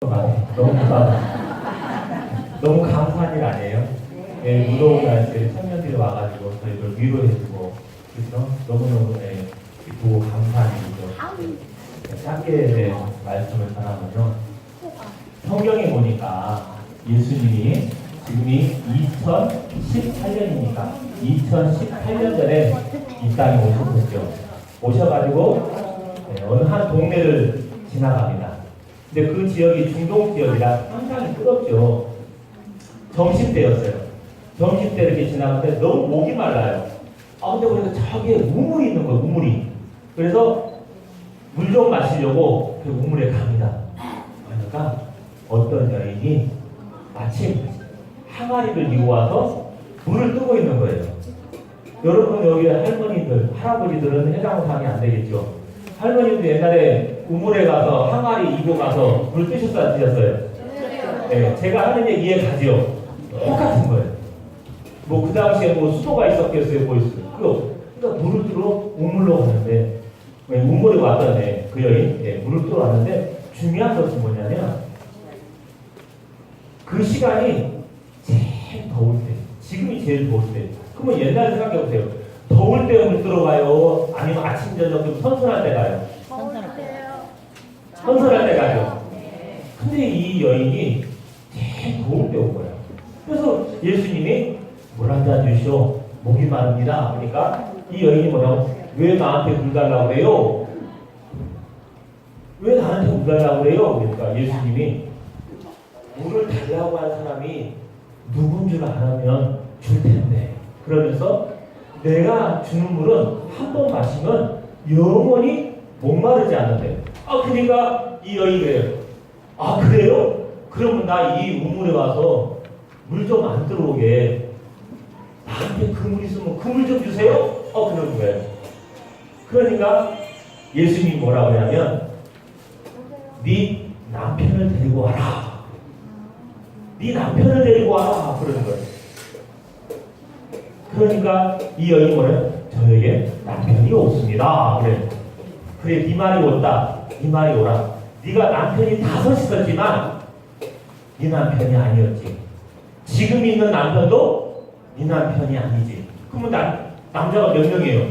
너무 감사 너무 감사한 일 아니에요? 예, 무더운 날씨에 청년들이 와가지고 저희를 위로해주고 그래서 너무너무 예, 기쁘고 감사한 일이죠. 네, 짧게 네, 말씀을 전하면요. 성경에 보니까 예수님이 지금이 2018년이니까 2018년 전에 이 땅에 오셨었죠. 오셔가지고 네, 어느 한 동네를 지나갑니다. 근데 그 지역이 중동 지역이라 상당히 뜨겁죠. 점심 때였어요. 점심 때 이렇게 지나가는데 너무 목이 말라요. 아 근데 보니까 저기에 우물이 있는 거예요. 우물이. 그래서 물 좀 마시려고 그 우물에 갑니다. 그러니까 어떤 여인이 마침 항아리를 이고 와서 물을 뜨고 있는 거예요. 여러분 여기 할머니들, 할아버지들은 해당상이 안 되겠죠. 할머니도 옛날에 우물에 가서 항아리 이고 가서 물 뜨셨어요, 안 뜨셨어요? 네, 제가 하는 얘기 이해 가죠. 똑같은 거예요. 뭐 그 당시에 뭐 수도가 있었겠어요, 뭐 있어요. 그거 그러니까 물을 뜨러 우물로 가는데 왜 우물에 왔던 애, 그 여인 예, 물을 뜨러 왔는데 중요한 것은 뭐냐면 그 시간이 제일 더울 때, 지금이 제일 더울 때. 그러면 옛날 생각해 보세요. 더울 때 물 들어 가요? 아니면 아침 저녁 좀 선선할 때 가요? 선선할 때 가죠. 근데 이 여인이 더울 때온 거예요. 그래서 예수님이 잔 주시오. 목이 마릅니다. 그러니까 이 여인이 뭐냐고 왜 나한테 물 달라고 그래요? 왜 나한테 물 달라고 그래요? 그러니까 예수님이 물을 달라고 한 사람이 누군 줄 알면 줄 텐데. 그러면서 내가 주는 물은 한 번 마시면 영원히 목마르지 않는데. 아, 그러니까 이 여인이 그래요. 아, 그래요? 그러면 나 이 우물에 와서 물 좀 안 들어오게 나한테 그물 있으면 그물 좀 주세요? 어, 그러는 거예요. 그러니까 예수님이 뭐라고 하냐면 네 남편을 데리고 와라. 네 남편을 데리고 와라. 그러는 거예요. 그러니까 이 뭐래요? 저에게 남편이 없습니다. 그래. 그래, 네 말이 옳다. 네 말이 옳아. 네가 남편이 다섯 있었지만 네 남편이 아니었지. 지금 있는 남편도 네 남편이 아니지. 그러면 남, 남자가 몇 명이에요?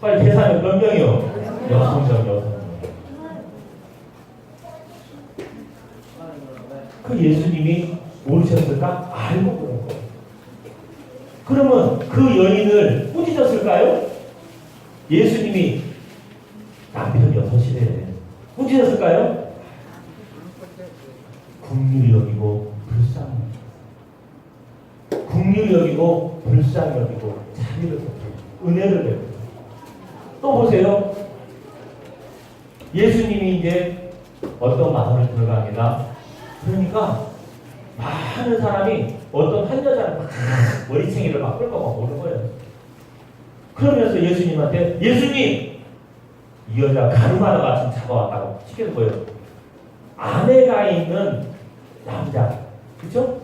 빨리 계산해 몇 명이요? 여섯 명. 그 예수님이 모르셨을까? 알고 그런 거예요. 그러면 그 여인을 꾸짖었을까요? 예수님이 남편 여섯이래. 꾸짖었을까요? 국률이 여기고 불쌍히 국률이 여기고 불쌍히 여기고 자비를 베풀고 은혜를 베풀고 또 보세요. 예수님이 이제 어떤 마을을 들어갑니다. 그러니까 많은 사람이 어떤 한 여자를 막 머리챙이를 막 끌고 막 오는 거예요. 그러면서 예수님한테 예수님 이 여자 가르마를 같이 잡아왔다고 시키는 거예요. 아내가 있는 남자, 그렇죠?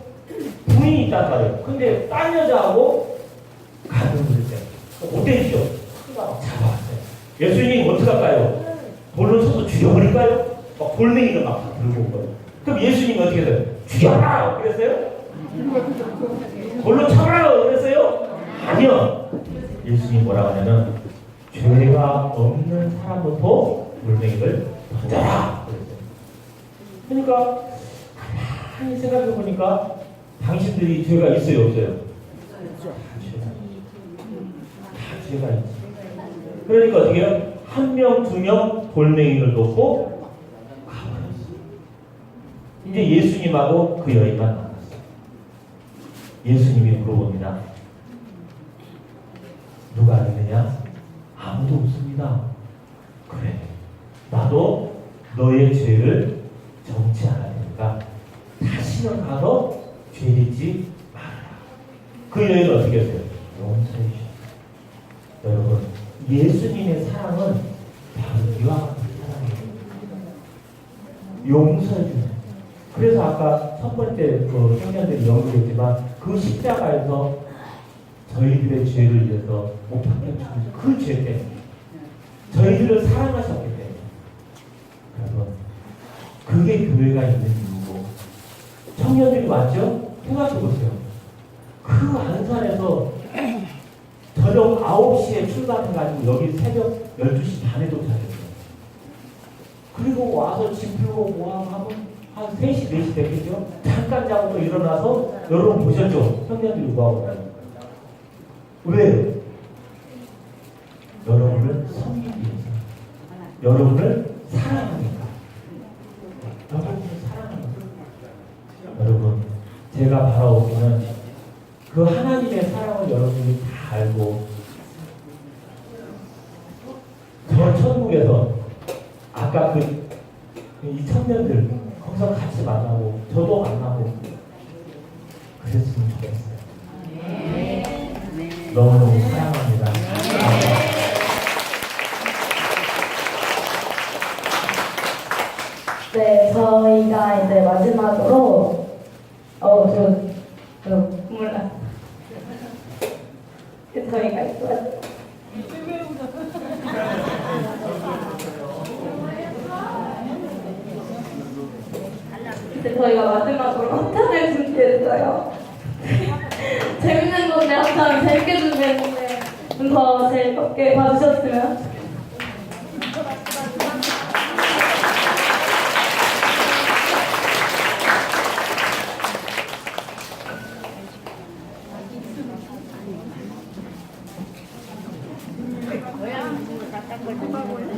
부인이 있단 말이에요. 근데 딴 여자하고 가슴을 때 어땠죠? 잡아왔어요. 예수님 어떻게 할까요? 돌로 쳐서 죽여버릴까요? 막 돌멩이를 막 들고 온 거예요. 그럼 예수님이 어떻게 해요? 죽여라! 그랬어요? 돌로 쳐라! 그랬어요? 아니요. 예수님이 뭐라고 하냐면 죄가 없는 사람부터 돌멩이를 던져라! 그러니까 가만히 생각해 보니까 당신들이 죄가 있어요, 없어요? 다 죄가 다 죄가 있지. 그러니까 어떻게 해요? 한 명, 두 명 돌멩이를 놓고 가버렸어요. 이제 예수님하고 그 여인만 남았어요. 예수님이 물어봅니다. 누가 있느냐? 아무도 없습니다. 그래. 나도 너의 죄를 정치 않을 테니까 다시는 가서 죄 짓지 말아라. 그 여인은 어떻게 했어요? 용서해 주셨어요. 여러분, 예수님의 사랑은 바로 이와 같은 사랑이에요. 용서해 주는. 그래서 아까 첫 번째 그 청년들이 연구했지만 그 십자가에서 저희들의 죄를 위해서 못 박혀 죽으신 그죄 때문에 저희들을 사랑하셨기 때문에 그 그게 교회가 있는 이유고 청년들이 왔죠? 생각해 보세요. 그 안산에서 저녁 9시에 출발해가지고 여기 새벽 12시 반에 도착했어요. 그리고 와서 짐 풀고 뭐하고 하면 한 3시, 4시 됐겠죠? 잠깐 자고 또 일어나서 여러분 보셨죠? 청년들이 뭐하고 다니는 왜? 여러분을 섬기기 위해서. 여러분을 사랑하니까. 여러분을 사랑하니까. 여러분, 제가 바라오기는 그 하나님의 사랑을 여러분이 다 알고 저 천국에서 아까 그이 청년들 거기서 같이 만나고 저도 만나고 이제 마지막으로 어, 저, 저 몰라. 저희가 있어요. 이제 저희가 마지막으로 합창을 준비했어요. 재밌는 건데 합창 재밌게 준비했는데 좀더 즐겁게 봐주셨으면 Pues.